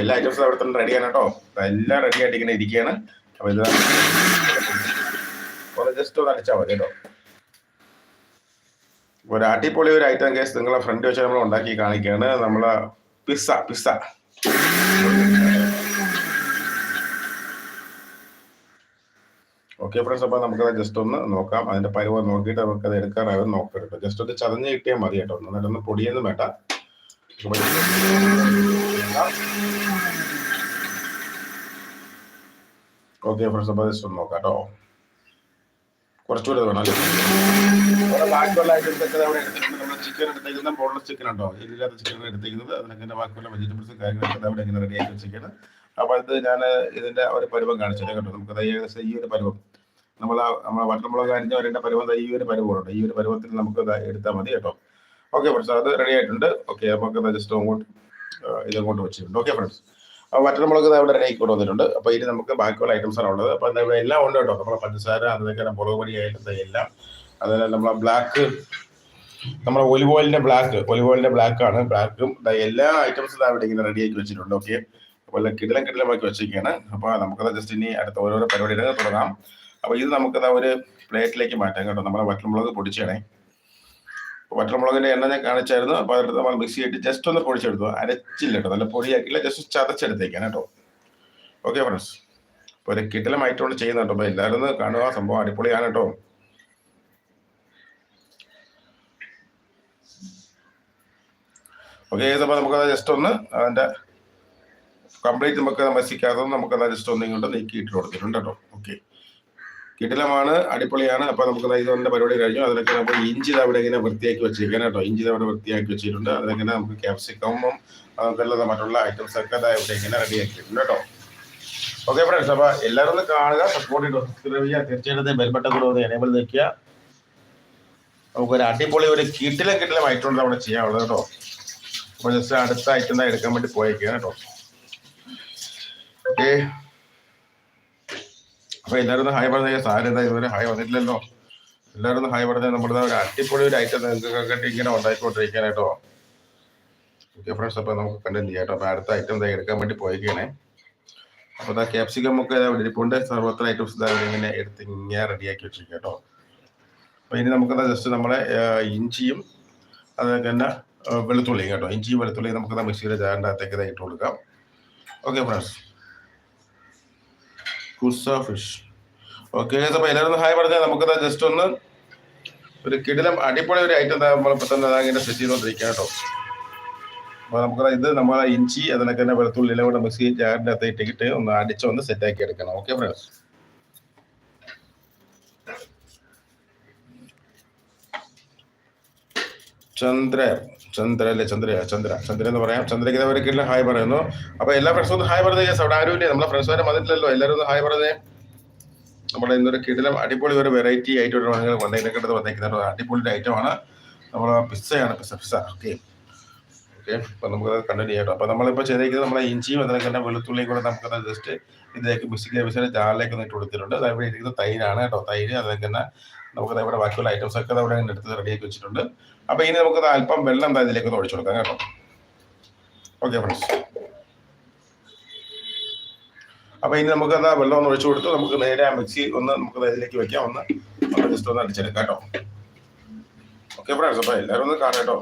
എല്ലാ ഐറ്റംസും അവിടെ തന്നെ റെഡിയാണ് കേട്ടോ. എല്ലാം റെഡി ആയിട്ട് ഇങ്ങനെ ഇരിക്കുകയാണ്. അപ്പോൾ ഇത് ജസ്റ്റ് ഒന്ന് അടിച്ചാൽ മതി കേട്ടോ. ഒരു അടിപൊളി ഒരു ഐറ്റം കേസ് നിങ്ങളെ ഫ്രണ്ട് വെച്ച് നമ്മൾ ഉണ്ടാക്കി കാണിക്കുകയാണ് നമ്മളെ പിസ്സ പിസ്സ ഓക്കെ ഫ്രണ്ട്സ് അപ്പോൾ നമുക്കത് ജസ്റ്റ് ഒന്ന് നോക്കാം. അതിന്റെ പരുവ നോക്കിയിട്ട് നമുക്കത് എടുക്കാനാവും നോക്കാം കേട്ടോ. ജസ്റ്റ് ഒന്ന് ചതഞ്ഞ് കിട്ടിയാൽ മതി കേട്ടോ. എന്നിട്ടൊന്ന് പൊടിയൊന്നും വേണ്ട. ഓക്കെ ഫ്രണ്ട്സ് അപ്പോൾ ജസ്റ്റ് ഒന്ന് നോക്കാം കേട്ടോ കുറച്ചുകൂടെ വേണം അല്ലേ ബാക്കിയുള്ള ഐറ്റംസ് ഒക്കെ അവിടെ എടുത്തിട്ടുണ്ട് നമ്മൾ ചിക്കൻ എടുത്തേക്കുന്ന ബോൺലെസ് ചിക്കൻ ഉണ്ടോ ഇല്ലാത്ത ചിക്കൻ എടുത്തേക്കുന്നത് അതിനൊക്കെ ബാക്കിയുള്ള വെജിറ്റബിൾസും കാര്യങ്ങളൊക്കെ അവിടെ ഇങ്ങനെ റെഡി ആക്കി വെച്ചിരിക്കുകയാണ് അപ്പോൾ ഇത് ഞാൻ ഇതിന്റെ ഒരു പരുവം കാണിച്ചത് കേട്ടോ. നമുക്ക് ഏകദേശം ഈ ഒരു പരുവം. നമ്മൾ നമ്മളെ വട്ടമുളക് അരിഞ്ഞ് വരേണ്ട പരുവം ഈ ഒരു പരുവമുണ്ട് ഈ ഒരു പരുവത്തിൽ നമുക്ക് എടുത്താൽ മതി കേട്ടോ. ഓക്കെ ഫ്രണ്ട്സ് അത് റെഡി ആയിട്ടുണ്ട്. ഓക്കെ നമുക്ക് ജസ്റ്റ് അങ്ങോട്ട് ഇതങ്ങോട്ട് വെച്ചിട്ടുണ്ട്. ഓക്കെ ഫ്രണ്ട്സ് വറ്റൽമുളക് ദാ ഇവിടെ റെഡി ആക്കി കൊണ്ടുവന്നിട്ടുണ്ട് അപ്പോൾ ഇനി നമുക്ക് ബാക്കിയുള്ള ഐറ്റംസ് ആണ് ഉള്ളത്. അപ്പോൾ എല്ലാം ഉണ്ട് കേട്ടോ. നമ്മളെ പഞ്ചസാര അതൊക്കെ മുളക് പൊടി ആയാലും എല്ലാം. അതുപോലെ നമ്മളെ ബ്ലാക്ക് നമ്മുടെ ഒലിവ് ബ്ലാക്ക് ഒലിവ് ബ്ലാക്ക് ആണ്. ബ്ലാക്കും എല്ലാ ഐറ്റംസും അവിടെ ഇങ്ങനെ റെഡി ആക്കി വെച്ചിട്ടുണ്ട്. ഓക്കെ അപ്പോൾ കിടിലം കിടിലമാക്കി വെച്ചിരിക്കുകയാണ്. അപ്പോൾ നമുക്കത് ജസ്റ്റ് ഇനി അടുത്ത ഓരോരോ പരിപാടികൾ തുടങ്ങാം. അപ്പോൾ ഇത് നമുക്കത് ഒരു പ്ലേറ്റിലേക്ക് മാറ്റാം കേട്ടോ. നമ്മളെ വറ്റൽമുളക് പൊടിച്ചണേ വറ്റൽമുളകിന്റെ എണ്ണ ഞാൻ കാണിച്ചായിരുന്നു. അപ്പോൾ അതെടുത്ത് നമ്മൾ മിക്സി ഇട്ട് ജസ്റ്റ് ഒന്ന് പൊടിച്ചെടുത്തു. അരച്ചില്ല കേട്ടോ നല്ല പൊടിയാക്കില്ല ജസ്റ്റ് ചതച്ചെടുത്തേക്കാണ് കേട്ടോ. ഓക്കെ ഫ്രണ്ട്സ് അപ്പോൾ ഒരു കിടിലമായിട്ടുണ്ട് ചെയ്യുന്നുണ്ട്. അപ്പോൾ എല്ലാവരും ഒന്ന് കാണുക. സംഭവം അടിപൊളിയാണ് കേട്ടോ. ഓക്കെ അപ്പോൾ നമുക്കത് ജസ്റ്റ് ഒന്ന് അതിന്റെ കംപ്ലീറ്റ് നമുക്ക് മെസ്സിക്കാതെ നമുക്കത് ജസ്റ്റ് ഒന്ന് ഇങ്ങോട്ട് നീക്കി ഇട്ട് കൊടുത്തിട്ടുണ്ട് കേട്ടോ. ഓക്കെ കിടിലമാണ് അടിപൊളിയാണ്. അപ്പൊ നമുക്ക് ഇതുകൊണ്ട് പരിപാടി കഴിഞ്ഞു. അതിലൊക്കെ നമ്മൾ ഇഞ്ചി അവിടെ ഇങ്ങനെ വൃത്തിയാക്കി വെച്ചിരിക്കാൻ കേട്ടോ. ഇഞ്ചി അവിടെ വൃത്തിയാക്കി വെച്ചിട്ടുണ്ട്. അതെങ്ങനെ നമുക്ക് ക്യാപ്സിക്കമും അതൊക്കെ മറ്റുള്ള ഐറ്റംസ് ഒക്കെ ഇവിടെ ഇങ്ങനെ റെഡി ആക്കിയിട്ടുണ്ട് കേട്ടോ. ഓക്കെ ഫ്രണ്ട്സ് അപ്പൊ എല്ലാവരും ഒന്ന് കാണുക സപ്പോർട്ട് ചെയ്തു സബ്സ്ക്രൈബ് ചെയ്യുക. തീർച്ചയായിട്ടും ബെൽബട്ടൺ കൂടെ ഒന്ന് എനേബിൾ നിൽക്കുക നമുക്കൊരു അടിപൊളി ഒരു കിട്ടിലും കിട്ടിലും ഐറ്റം അവിടെ ചെയ്യാനുള്ളത് കേട്ടോ. അപ്പൊ ജസ്റ്റ് അടുത്ത ഐറ്റം എടുക്കാൻ വേണ്ടി പോയേക്കാണ് കേട്ടോ. ഓക്കെ അപ്പൊ എല്ലാവരും ഹായ് പറഞ്ഞ സാരം എന്താ ഇതുവരെ ഹായ് വന്നിട്ടില്ലല്ലോ. എല്ലാവരും ഹായ് പറഞ്ഞ നമ്മുടെ ഒരു അടിപൊളി ഒരു ഐറ്റം നിങ്ങൾക്ക് ഇങ്ങനെ ഉണ്ടായിക്കൊണ്ടിരിക്കാനായിട്ടോ ഓക്കെ ഫ്രണ്ട്സ് അപ്പൊ നമുക്ക് കണ്ടന്റ് ചെയ്യാം കേട്ടോ. അടുത്ത ഐറ്റം ഇതാ എടുക്കാൻ വേണ്ടി പോയിക്കണേ അപ്പൊ ഇതാ ക്യാപ്സിക്കം ഒക്കെ ഇരിപ്പുണ്ട് സർവത്ര ഐറ്റംസ് ഇതാ ഇങ്ങനെ എടുത്ത് ഇങ്ങനെ റെഡിയാക്കി വെച്ചിരിക്കുക കേട്ടോ. അപ്പൊ ഇനി നമുക്ക് ജസ്റ്റ് നമ്മളെ ഇഞ്ചിയും അതൊക്കെ തന്നെ വെളുത്തുള്ളിയും കേട്ടോ. ഇഞ്ചിയും വെളുത്തുള്ളിയും നമുക്ക് മിക്സിയുടെ ജാറിന്റെ അകത്തേക്ക് ഇതാ ഇട്ട് കൊടുക്കാം. ഓക്കെ ഫ്രണ്ട്സ് കുസ ഫിഷ് ഓക്കെ അപ്പൊ എല്ലാവരും ഹായ് പറഞ്ഞാൽ നമുക്കത് ജസ്റ്റ് ഒന്ന് ഒരു കിടിലം അടിപൊളി ഒരു ഐറ്റം നമ്മളിപ്പോൾ തന്നെ ദാ ഇങ്ങനെ സെറ്റ് ചെയ്തുകൊണ്ടിരിക്കുക കേട്ടോ. അപ്പോൾ നമുക്ക് ഇത് നമ്മളെ ഇഞ്ചി അതിനൊക്കെ തന്നെ വെളുത്തുള്ളി എല്ലാം മിക്സ് ചെയ്ത് ജാറിന്റെ അകത്ത് ഇട്ടിട്ട് ഒന്ന് അടിച്ച് സെറ്റ് ആക്കി എടുക്കണം. ഓക്കെ ഫ്രണ്ട്സ് ചന്ദ്ര ചന്ദ്ര അല്ലേ? ചന്ദ്ര ചന്ദ്ര. ചന്ദ്ര എന്ന് പറയാം. ചന്ദ്രയ്ക്ക് ഹായ് പറയുന്നു. അപ്പൊ എല്ലാ ഫ്രണ്ട്സും ഒന്ന് ഹായ് പറഞ്ഞേ. അവിടെ ആരും ഇല്ലേ നമ്മളെ വരെ വന്നിട്ടില്ലല്ലോ. എല്ലാവരും ഒന്ന് ഹായ് പറഞ്ഞേ. നമ്മുടെ ഇന്നൊരു കിടിലം അടിപൊളി ഒരു വെറൈറ്റി ആയിട്ട് വന്നതിനൊക്കെ വന്നേക്കുന്ന ഒരു അടിപൊളി ഐറ്റം ആണ്. നമ്മളെ പിസ്സയാണ് പിസ്സ പിസ്സ ഓക്കെ ഓക്കെ അപ്പൊ നമുക്ക് കണ്ടിന്യൂ ചെയ്യാം അപ്പൊ നമ്മളിപ്പോ ചെയ്തേക്കുന്നത് നമ്മളെ ഇഞ്ചിയും അതിനൊക്കെ തന്നെ വെളുത്തുള്ളിയും കൂടെ നമുക്ക് ജസ്റ്റ് ഇതിലേക്ക് മിക്സിക്ക് ജാറിലേക്ക് ഒന്ന് ഇട്ട് കൊടുത്തിട്ടുണ്ട്. അതായത് ഇരിക്കുന്നത് തൈരാണ് കേട്ടോ. തൈര് അതിനൊക്കെ തന്നെ നമുക്ക് ഇവിടെ ബാക്കിയുള്ള ഐറ്റംസ് ഒക്കെ അവിടെ എടുത്ത് റെഡിയാക്കി വെച്ചിട്ടുണ്ട്. അപ്പൊ ഇനി നമുക്ക് അല്പം വെള്ളം എന്താ ഇതിലേക്ക് ഒന്ന് ഒഴിച്ചു കൊടുക്കാം കേട്ടോ. ഓക്കെ ഫ്രണ്ട്സ് അപ്പൊ ഇനി നമുക്ക് എന്താ വെള്ളം ഒന്ന് ഒഴിച്ചു കൊടുത്ത് നമുക്ക് നേരെ മിക്സി ഒന്ന് നമുക്ക് ഇതിലേക്ക് വെക്കാം. ഒന്ന് ജസ്റ്റ് ഒന്ന് അടിച്ചെടുക്കാം കേട്ടോ. ഓക്കെ ഫ്രണ്ട്സ് അപ്പൊ എല്ലാവരും ഒന്ന് കാണാം കേട്ടോ.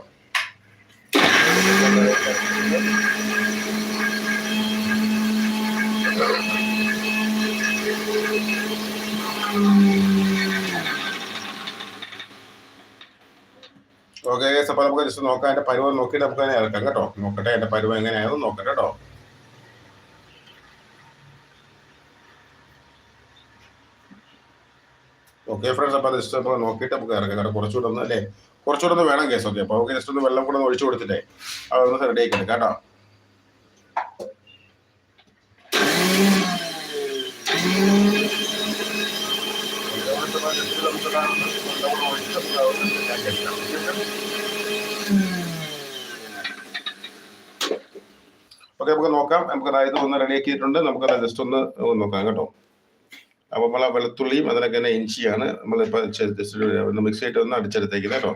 ഓക്കെ അപ്പോൾ നമുക്ക് ജസ്റ്റ് നോക്കാം. അതിന്റെ പരുവം നോക്കിയിട്ട് നമുക്ക് തന്നെ ഇറക്കാം കേട്ടോ. നോക്കട്ടെ അതിന്റെ പരുവം എങ്ങനെയാണെന്ന് നോക്കട്ടെ കേട്ടോ. ഓക്കെ ഫ്രണ്ട്സ് അപ്പോൾ ജസ്റ്റ് നമ്മൾ നോക്കിയിട്ട് നമുക്ക് ഇറക്കാം. കേട്ടോ കുറച്ചുകൂടെ ഒന്ന് അല്ലേ? കുറച്ചുകൂടെ ഒന്ന് വേണം കേസ് ഓക്കെ അപ്പൊ നമുക്ക് ജസ്റ്റ് ഒന്ന് വെള്ളം കൂടെ ഒന്ന് ഒഴിച്ചു കൊടുത്തിട്ടേ. അതൊന്ന് റെഡി ആക്കി കേട്ടോ. ഓക്കെ നമുക്ക് നോക്കാം. നമുക്ക് ഇത് ഒന്ന് റെഡി ആക്കിയിട്ടുണ്ട്. നമുക്ക് ജസ്റ്റ് ഒന്ന് നോക്കാം കേട്ടോ. അപ്പൊ ആ വെളുത്തുള്ളിയും അതിനൊക്കെ തന്നെ ഇഞ്ചിയാണ്. നമ്മളിപ്പോൾ ജസ്റ്റ് ഒന്ന് മിക്സ് ആയിട്ട് ഒന്ന് അടിച്ചെടുത്തേക്കുന്നത് കേട്ടോ.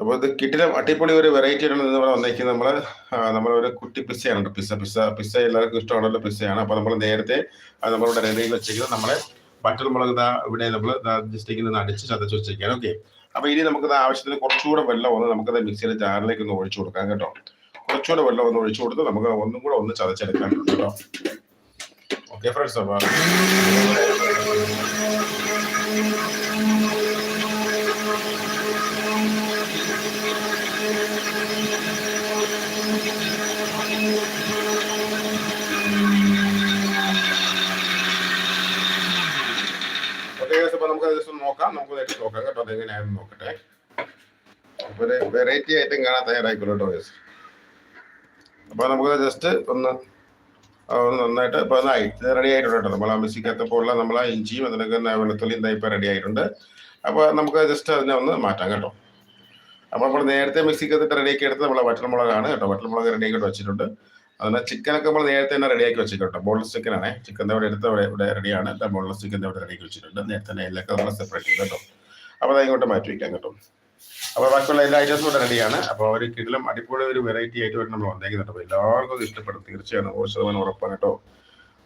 അപ്പോൾ ഇത് കിട്ടിലും അടിപൊളി ഒരു വെറൈറ്റി ആണ് നമ്മൾ വന്നേക്കുന്നത് നമ്മൾ ഒരു കുട്ടി പിസ്സയാണ് പിസ്സ പിസ്സ പിസ്സ എല്ലാവർക്കും ഇഷ്ടമാണല്ലോ പിസ്സയാണ്. അപ്പോൾ നമ്മൾ നേരത്തെ അത് നമ്മളിവിടെ റെഡി വെച്ചേക്കുന്നത് നമ്മളെ വറ്റൽമുളക് ഇതാ ഇവിടെ നമ്മൾ ജസ്റ്റ് ഇങ്ങനെ അടിച്ച് ചതച്ച് വെച്ചിരിക്കാൻ ഓക്കെ അപ്പൊ ഇനി നമുക്ക് ആവശ്യത്തിന് കുറച്ചുകൂടെ വെള്ളം ഒന്ന് നമുക്കത് മിക്സിയുടെ ജാറിലേക്ക് ഒന്ന് ഒഴിച്ചു കൊടുക്കാം കേട്ടോ. കുറച്ചുകൂടെ വെള്ളം ഒന്ന് ഒഴിച്ചു കൊടുത്ത് നമുക്ക് ഒന്നും കൂടെ ഒന്ന് ചതച്ചെടുക്കാം കേട്ടോ. ഓക്കെ ഫ്രണ്ട്സ് അപ്പൊ ഓക്കെ ഇപ്പൊ നമുക്ക് ജസ്റ്റ് നോക്കാം. നമുക്ക് നേരിട്ട് നോക്കാം കേട്ടോ. അതെങ്ങനെയായിരുന്നു നോക്കട്ടെ. അപ്പൊ വെറൈറ്റി ഐറ്റം കാണാൻ തയ്യാറായിക്കോളൂ കേട്ടോ guys. അപ്പൊ നമുക്ക് ജസ്റ്റ് ഒന്ന് ഒന്ന് നന്നായിട്ട് ഇപ്പൊ റെഡി ആയിട്ടുണ്ട് കേട്ടോ. നമ്മൾ ആ മിക്സിക്കകത്തപ്പോൾ നമ്മളെ ഇഞ്ചിയും അതിനൊക്കെ വെളുത്തുള്ളിയും ദാ ഇപ്പൊ റെഡി ആയിട്ടുണ്ട്. അപ്പൊ നമുക്ക് ജസ്റ്റ് അതിനെ ഒന്ന് മാറ്റാം കേട്ടോ. അപ്പൊ നമ്മൾ നേരത്തെ മിക്സിക്കത്തിട്ട് റെഡിയാക്കി എടുത്ത് നമ്മളെ വറ്റൽമുളകാണ് കേട്ടോ. വറ്റൽമുളക് റെഡിയാക്കി വെച്ചിട്ടുണ്ട്. അതിന് ചിക്കനൊക്കെ നമ്മൾ നേരത്തെ തന്നെ റെഡിയാക്കി വെച്ചിട്ടുണ്ട്. ബോൺലെസ് ചിക്കനാണ് ചിക്കൻ ഇവിടെ എടുത്ത് ഇവിടെ റെഡിയാണ് ബോൺലെസ് ചിക്കൻ ഇവിടെ റെഡിയാക്കി വെച്ചിട്ടുണ്ട്. നേരത്തെ തന്നെ എല്ലാം നമ്മൾ സെപ്പറേറ്റ് ചെയ്ത് കേട്ടോ. അപ്പോൾ അത് ഇങ്ങോട്ട് മാറ്റി വയ്ക്കാം കേട്ടോ. അപ്പോൾ ബാക്കിയുള്ള എല്ലാ ഐറ്റംസും ഇവിടെ റെഡിയാണ് അപ്പോൾ ഒരു കിടിലും അടിപൊളി ഒരു വെറൈറ്റി ആയിട്ട് നമ്മൾ വന്നേക്കുന്നുണ്ട് അപ്പോൾ എല്ലാവർക്കും ഇഷ്ടപ്പെടും. തീർച്ചയായും നൂറ് ശതമാനം ഉറപ്പാണ് കേട്ടോ.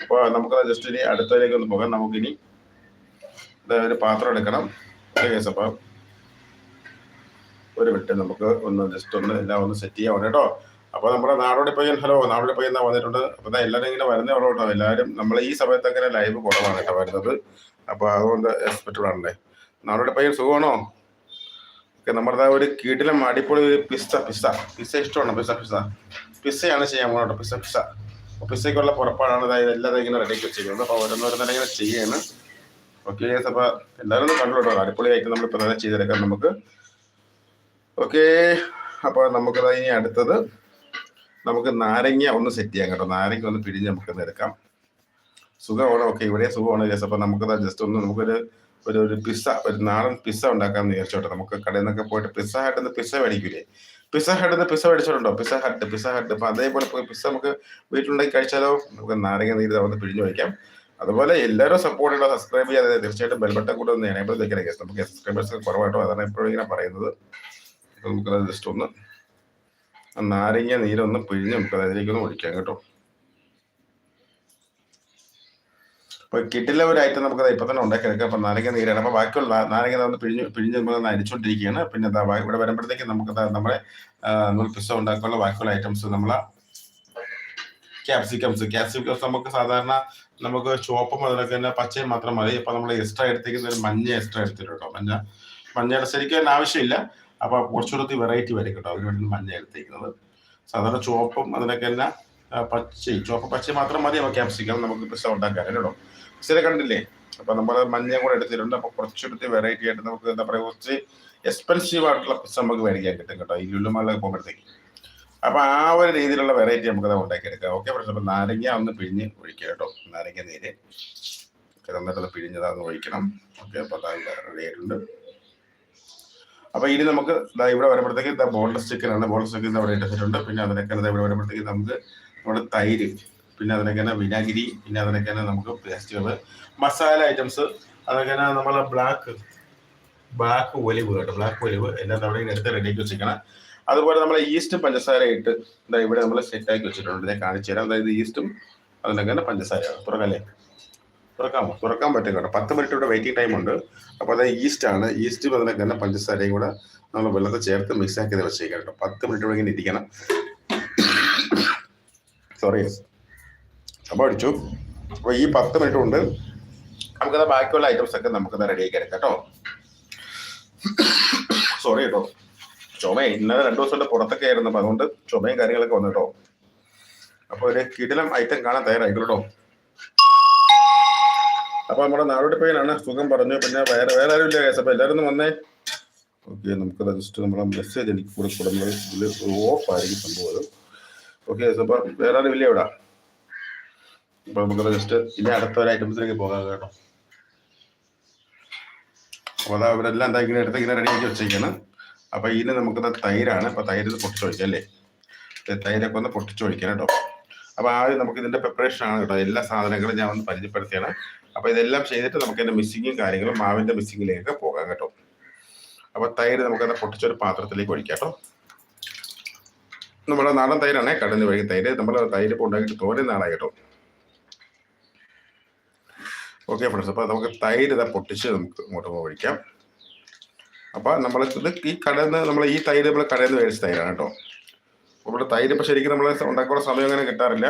അപ്പോൾ നമുക്ക് ജസ്റ്റ് ഇനി അടുത്തതിലേക്ക് ഒന്ന് പോകാം. നമുക്കിനി ഒരു പാത്രം എടുക്കണം. കേസ് അപ്പോൾ ഒരു മിനിറ്റ് നമുക്ക് ഒന്ന് ജസ്റ്റ് ഒന്ന് എല്ലാം ഒന്ന് സെറ്റ് ചെയ്യാം. കേട്ടോ. അപ്പോൾ നമ്മുടെ നാടോടി പയ്യൻ ഹലോ നാടോടി പയ്യൻ എന്നാ വന്നിട്ടുണ്ട്? അപ്പോൾ ദാ എല്ലാവരും ഇങ്ങനെ വരുന്നേ ഉള്ളൂ കേട്ടോ. എല്ലാവരും നമ്മൾ ഈ സമയത്ത് അങ്ങനെ ലൈവ് കുറവാണ് കേട്ടോ വരുന്നത്. അപ്പോൾ അതുകൊണ്ട് എക്സ്പെക്റ്റഡ് ആണല്ലേ നാടോടി പയ്യൻ സുഖമാണോ? ഓക്കെ നമ്മുടെ ഒരു കീട്ടിലും അടിപൊളി ഒരു പിസ്സ പിസ്സ. പിസ്സ ഇഷ്ടമാണ്? Pizza pizza. പിസ്സയാണ് ചെയ്യാൻ പോകുന്നത് പിസ്സ പിസ്സ. അപ്പോൾ പിസ്സയ്ക്കുള്ള പുറപ്പാടാണ് അതായത് എല്ലാവരും ഇങ്ങനെ റെഡിയാക്കി വെച്ചിരിക്കുന്നത് അപ്പോൾ ഓരോന്നോരോന്നും ഇങ്ങനെ ചെയ്യാണ്. ഓക്കെ അപ്പോൾ എല്ലാവരും കണ്ടു കേട്ടോ അടിപൊളിയായിട്ട് നമ്മൾ പ്രധാനം ചെയ്തെടുക്കാം നമുക്ക്. ഓക്കെ അപ്പോൾ നമുക്കത് ഇനി അടുത്തത് നമുക്ക് നാരങ്ങ ഒന്ന് സെറ്റ് ചെയ്യാം കേട്ടോ. നാരങ്ങ ഒന്ന് പിഴിഞ്ഞ് നമുക്ക് എടുക്കാം. സുഖമാണ്? ഓക്കെ ഇവിടെ സുഖമാണ് കേസ് അപ്പൊ നമുക്കത് ജസ്റ്റ് ഒന്ന് നമുക്കൊരു ഒരു ഒരു പിസ്സ ഒരു നാടൻ പിസ്സ ഉണ്ടാക്കാൻ വിചാരിച്ചോട്ടെ നമുക്ക് കടയിൽ നിന്നൊക്കെ പോയിട്ട് പിസ്സ ഹട്ടിൽ നിന്ന് പിസ്സ മേടിക്കൂലേ? പിസ്സ ഹട്ടിൽ നിന്ന് പിസ്സ മേടിച്ചിട്ടുണ്ടോ പിസ്സ ഹട്ട് പിസ്സ ഹട്ട് അപ്പം അതേപോലെ പിസ്സ നമുക്ക് വീട്ടിലുണ്ടാക്കി കഴിച്ചാലോ? നമുക്ക് നാരങ്ങ നീര് ഒന്ന് പിഴിഞ്ഞു വയ്ക്കാം അതുപോലെ എല്ലാവരും സപ്പോർട്ട് ചെയ്യണം സബ്സ്ക്രൈബ് ചെയ്യാതെ. തീർച്ചയായിട്ടും ബെൽബട്ടൺ കൂടെ ഒന്ന് എനേബിൾ ചെയ്തേക്കണം നമുക്ക് സബ്സ്ക്രൈബേഴ്സ് കുറവായിട്ടോ അതാണ് എപ്പോഴും ഇങ്ങനെ പറയുന്നത്. നമുക്ക് ജസ്റ്റ് ഒന്ന് നാരങ്ങ നീരൊന്ന് പിഴിഞ്ഞ് നമുക്ക് അതിലേക്കൊന്ന് ഒഴിക്കാം കേട്ടോ. അപ്പൊ കിട്ടില്ല ഒരു ഐറ്റം നമുക്ക് ഇപ്പൊ തന്നെ ഉണ്ടാക്കിയെടുക്കാം അപ്പൊ നാരങ്ങ നീരാണ്. അപ്പൊ ബാക്കിയുള്ള നാരങ്ങ നമ്മൾ പിഴിഞ്ഞ് പിഴിഞ്ഞ് നമ്മൾ ഒന്ന് അരിച്ചോണ്ടിരിക്കുകയാണ്. പിന്നെ എന്താ ഇവിടെ വരുമ്പോഴത്തേക്ക് നമുക്ക് നമ്മുടെ നമ്മൾ പിസ്സ ഉണ്ടാക്കാനുള്ള ബാക്കിയുള്ള ഐറ്റംസ് നമ്മളെ ക്യാപ്സിക്കംസ് ക്യാപ്സിക്കംസ് നമുക്ക് സാധാരണ നമുക്ക് ചുവപ്പും അതിലൊക്കെ തന്നെ പച്ചയും മാത്രം മതി. അപ്പൊ നമ്മൾ എക്സ്ട്രാ എടുത്തേക്കുന്ന ഒരു മഞ്ഞ എക്സ്ട്രാ എടുത്തിട്ടുണ്ടോ മഞ്ഞ മഞ്ഞ മഞ്ഞയുടെ ശരിക്കും ആവശ്യമില്ല. അപ്പൊ കുറച്ചുകൂടി വെറൈറ്റി വരും കേട്ടോ അതിന് വേണ്ടി മഞ്ഞ എടുത്തേക്കുന്നത്. സാധാരണ ചുവപ്പും അതിനൊക്കെ ആ, പച്ചയും ചുവപ്പ് പച്ച മാത്രം മതി. അപ്പൊ ക്യാപ്സിക്കം നമുക്ക് പിസ്സ ഉണ്ടാക്കാൻ കേട്ടോ പിസ്സ കണ്ടില്ലേ? അപ്പൊ നമ്മൾ മഞ്ഞ കൂടെ എടുത്തിട്ടുണ്ട്. അപ്പൊ കുറച്ചുകൂടി വെറൈറ്റി ആയിട്ട് നമുക്ക് എന്താ പറയുക കുറച്ച് എക്സ്പെൻസീവ് ആയിട്ടുള്ള പിസ്സ നമുക്ക് മേടിക്കാൻ കിട്ടും കേട്ടോ ഈ ലുല്ലുമാളിലൊക്കെ പോകുമ്പോഴത്തേക്ക്. അപ്പൊ ആ ഒരു രീതിയിലുള്ള വെറൈറ്റി നമുക്ക് ഉണ്ടാക്കിയെടുക്കാം. ഓക്കെ പ്രശ്നം അപ്പൊ നാരങ്ങ ഒന്ന് പിഴിഞ്ഞ് ഒഴിക്കുക കേട്ടോ നാരങ്ങ നീര്. നന്നായിട്ടുള്ള നന്നായിട്ട് പിഴിഞ്ഞതാന്ന് ഒഴിക്കണം. ഓക്കെ അപ്പൊ റെഡി ആയിട്ടുണ്ട് അപ്പൊ ഇനി നമുക്ക് ഇവിടെ വരുമ്പോഴത്തേക്ക് ബോൺലെസ് ചിക്കൻ ആണ്. ബോൺലെസ് ചിക്കൻ അവിടെ ഇട്ടിട്ടുണ്ട് പിന്നെ അതിനൊക്കെ ഇവിടെ വരുമ്പോഴത്തേക്ക് നമുക്ക് നമ്മുടെ തൈര് പിന്നെ അതിനൊക്കെ വിനാഗിരി പിന്നെ അതിനൊക്കെ നമുക്ക് പേസ്റ്റുകൾ മസാല ഐറ്റംസ് അതൊക്കെ നമ്മളെ ബ്ലാക്ക് ബ്ലാക്ക് ഒലിവ് കേട്ടോ. ബ്ലാക്ക് ഒലിവ് എല്ലാം ഇങ്ങനെ എടുത്ത് റെഡിയാക്കി വെച്ചിരിക്കണം. അതുപോലെ നമ്മൾ ഈസ്റ്റ് പഞ്ചസാര ഇട്ട് ഇവിടെ നമ്മൾ സെറ്റാക്കി വെച്ചിട്ടുണ്ട്. ഞാൻ കാണിച്ചു തരാം അതായത് ഈസ്റ്റും അതിനൊക്കെ തന്നെ പഞ്ചസാരയാണ്. തുറക്കല്ലേ? തുറക്കാമോ തുറക്കാൻ പറ്റും കേട്ടോ പത്ത് മിനിറ്റ് ഇവിടെ വെയിറ്റിംഗ് ടൈം ഉണ്ട്. അപ്പോൾ അത് ഈസ്റ്റ് ആണ്. ഈസ്റ്റ് അതിനൊക്കെ തന്നെ പഞ്ചസാരയും കൂടെ നമ്മൾ വെള്ളത്തിൽ ചേർത്ത് മിക്സ് ആക്കി വെച്ചേക്കാം കേട്ടോ. പത്ത് മിനിറ്റ് ഇവിടെ ഇങ്ങനെ ഇരിക്കണം. സോറി അപ്പോൾ അടിച്ചു. അപ്പോൾ ഈ പത്ത് മിനിറ്റ് കൊണ്ട് നമുക്കത് ബാക്കിയുള്ള ഐറ്റംസ് ഒക്കെ നമുക്കത് റെഡിയാക്കി എടുക്കാം കേട്ടോ. സോറി കേട്ടോ. ചുമ ഇന്നലെ രണ്ടു ദിവസം പുറത്തൊക്കെ ആയിരുന്നു. അപ്പോൾ അതുകൊണ്ട് ചുമയും കാര്യങ്ങളൊക്കെ വന്നു കേട്ടോ. അപ്പോൾ ഒരു കിടിലം ഐറ്റം കാണാൻ തയ്യാറായിക്കോളൂ കേട്ടോ. അപ്പൊ നമ്മുടെ നാടോടി പയ്യനാണ് സുഖം പറഞ്ഞു. പിന്നെ വേറെ വേറെ ആരും ഇല്ല കേസ് അപ്പൊ എല്ലാവരും വന്നേ. ഓക്കെ നമുക്ക് ജസ്റ്റ് നമ്മളെ മെസ്സേജ് എനിക്ക് കൂടെ കൊടുക്കുന്നത് ഇതിൽ ഓഫ് ആയിരിക്കും സംഭവം. ഓക്കെ അപ്പൊ വേറെ ആരും ഇല്ല ഇവിടെ. അപ്പൊ നമുക്കത് ജസ്റ്റ് ഇനി അടുത്ത ഒരു ഐറ്റംസിലേക്ക് പോകാം കേട്ടോ. അപ്പൊ അതാ ഇവരെല്ലാം എന്താ ഇങ്ങനെ എടുത്ത് ഇങ്ങനെ റെഡിയാക്കി വെച്ചേക്കാണ്. അപ്പൊ ഇതിന് നമുക്കത് തൈരാണ്. അപ്പൊ തൈര് പൊട്ടിച്ചു പൊട്ടിച്ചൊഴിക്കാം അല്ലേ? തൈരൊക്കെ ഒന്ന് പൊട്ടിച്ചൊഴിക്കണം കേട്ടോ. അപ്പൊ ആദ്യം നമുക്ക് ഇതിന്റെ പ്രിപ്പറേഷൻ ആണ് കേട്ടോ. എല്ലാ സാധനങ്ങളും ഞാൻ ഒന്ന് പരിചയപ്പെടുത്തിയാണ്. അപ്പൊ ഇതെല്ലാം ചെയ്തിട്ട് നമുക്ക് അതിന്റെ മിസ്സിങ്ങും കാര്യങ്ങളും മാവിന്റെ മിസ്സിങ്ങിലേക്ക് പോകാം കേട്ടോ. അപ്പൊ തൈര് നമുക്ക് നമുക്കത് പൊട്ടിച്ചൊരു പാത്രത്തിലേക്ക് ഒഴിക്കാം കേട്ടോ. നമ്മുടെ നാടൻ തൈരാണേ കടന്ന് വഴി തൈര്. നമ്മൾ തൈര് ഇപ്പൊ ഉണ്ടാക്കിയിട്ട് തോനെ നാളായി കേട്ടോ. ഓക്കെ ഫ്രണ്ട്സ് അപ്പോൾ നമുക്ക് തൈര് ഇതാ പൊട്ടിച്ച് നമുക്ക് ഇങ്ങോട്ട് ഒഴിക്കാം. അപ്പോൾ നമ്മൾ ഈ കടന്ന് നമ്മൾ ഈ തൈര് നമ്മൾ കടയിൽ നിന്ന് മേടിച്ച തൈരാണ് കേട്ടോ. ഇവിടെ തൈര് ഇപ്പം ശരിക്കും നമ്മൾ ഉണ്ടാക്കാനുള്ള സമയം അങ്ങനെ കിട്ടാറില്ല.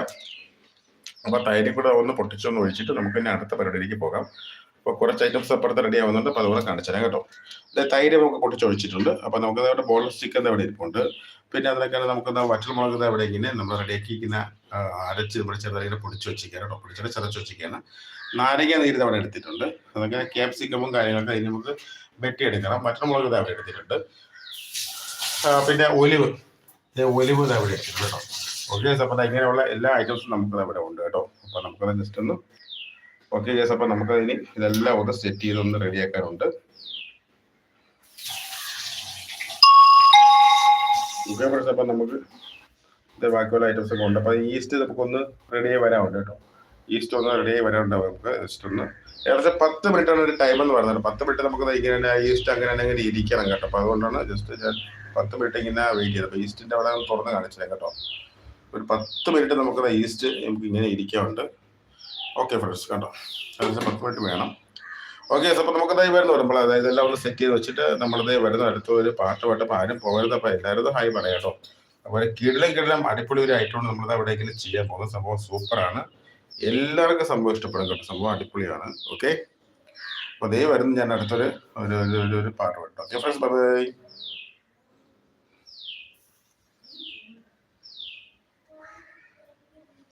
അപ്പോൾ തൈര് കൂടെ ഒന്ന് പൊട്ടിച്ചൊന്ന് ഒഴിച്ചിട്ട് നമുക്ക് ഇനി അടുത്ത പരിപാടിയിലേക്ക് പോകാം. അപ്പോൾ കുറച്ച് ഐറ്റംസ് അപ്പുറത്ത് റെഡി ആവുന്നുണ്ട്. അപ്പോൾ അതുപോലെ കാണിച്ചു തരാം കേട്ടോ. തൈര് നമുക്ക് പൊട്ടിച്ചൊഴിച്ചിട്ടുണ്ട് അപ്പോൾ നമുക്ക് ഇവിടെ ബോൾ ചിക്കൻ ഇവിടെ ഇരിപ്പുണ്ട്. പിന്നെ അതിനൊക്കെ നമുക്ക് വറ്റൽമുളക് ഇവിടെ ഇങ്ങനെ നമ്മൾ റെഡിയാക്കിയിരിക്കുന്ന അരച്ച് നമ്മൾ ചെറുതായി പൊടിച്ച് വെച്ചിരിക്കുകയാണ് കേട്ടോ. പൊടിച്ചിട്ട് ചതച്ച് വെച്ചിരിക്കുകയാണ്. നാരങ്ങ നീര് അവിടെ എടുത്തിട്ടുണ്ട്. അതൊക്കെ ക്യാപ്സിക്കമും കാര്യങ്ങളൊക്കെ അതിന് നമുക്ക് വെട്ടിയെടുക്കണം. വറ്റൽമുളക് അവിടെ എടുത്തിട്ടുണ്ട്. പിന്നെ ഒലിവ്. ഒലിവ് അവിടെ എടുത്തിട്ടുണ്ട് കേട്ടോ. ഓക്കെ ഗേസ് അപ്പോൾ ഇങ്ങനെയുള്ള എല്ലാ ഐറ്റംസും നമുക്ക് അവിടെ ഉണ്ട് കേട്ടോ. അപ്പോൾ നമുക്കത് ജസ്റ്റ് ഒന്ന് ഓക്കെ ഗേസ് അപ്പോൾ ഇനി ഇതെല്ലാം ഒന്ന് സെറ്റ് ചെയ്തൊന്ന് റെഡിയാക്കാനുണ്ട് ഓക്കെ ഫ്രണ്ട്സ് അപ്പം നമുക്ക് ഇത് ബാക്കിയുള്ള ഐറ്റംസ് ഒക്കെ ഉണ്ട്. അപ്പോൾ ഈസ്റ്റ് നമുക്കൊന്ന് റെഡി ആയി വരാനുണ്ട് കേട്ടോ. ഈസ്റ്റ് ഒന്ന് റെഡി ആയി വരാനുണ്ട് നമുക്ക്. ജസ്റ്റ് ഒന്ന് ഏകദേശം പത്ത് മിനിറ്റ് ആണ് ഒരു ടൈം എന്ന് പറയുന്നത്. പത്ത് മിനിറ്റ് നമുക്ക് ഇങ്ങനെ ഈസ്റ്റ് അങ്ങനെ അങ്ങനെ ഇരിക്കണം കേട്ടോ. അപ്പോൾ അതുകൊണ്ടാണ് ജസ്റ്റ് ഞാൻ പത്ത് മിനിറ്റ് ഇങ്ങനെ വെയിറ്റ് ചെയ്തത്. അപ്പോൾ ഈസ്റ്റിന്റെ അവിടെ തുറന്ന് കാണിച്ചില്ല കേട്ടോ. ഒരു പത്ത് മിനിറ്റ് നമുക്ക് ഈസ്റ്റ് നമുക്ക് ഇങ്ങനെ ഇരിക്കാറുണ്ട് ഓക്കെ ഫ്രണ്ട്സ് കേട്ടോ. ഏകദേശം പത്ത് മിനിറ്റ് വേണം. ഓക്കെ അപ്പോൾ നമുക്ക് ദൈവം വരുന്ന വരുമ്പോൾ അതായത് എല്ലാം ഒന്ന് സെറ്റ് ചെയ്ത് വെച്ചിട്ട് നമ്മളത് വരുന്ന അടുത്ത ഒരു പാട്ട് പാട്ടപ്പോൾ ആരും പോകരുത്. അപ്പോൾ എല്ലാവരും ഹായ് പറയാം കേട്ടോ. അപ്പോൾ കിടലും കിടലും അടിപൊളി ഒരു ഐറ്റമാണ് നമ്മളിത് അവിടെ ചെയ്യാൻ പോകുന്നത്. സംഭവം സൂപ്പറാണ് എല്ലാവർക്കും സംഭവം ഇഷ്ടപ്പെടും കേട്ടോ. സംഭവം അടിപൊളിയാണ്. ഓക്കെ അപ്പോൾ അതേ വരുന്ന ഞാൻ അടുത്തൊരു ഒരു ഒരു പാട്ട് പെട്ടോ ഓക്കെ ഫ്രണ്ട്സ് ബൈ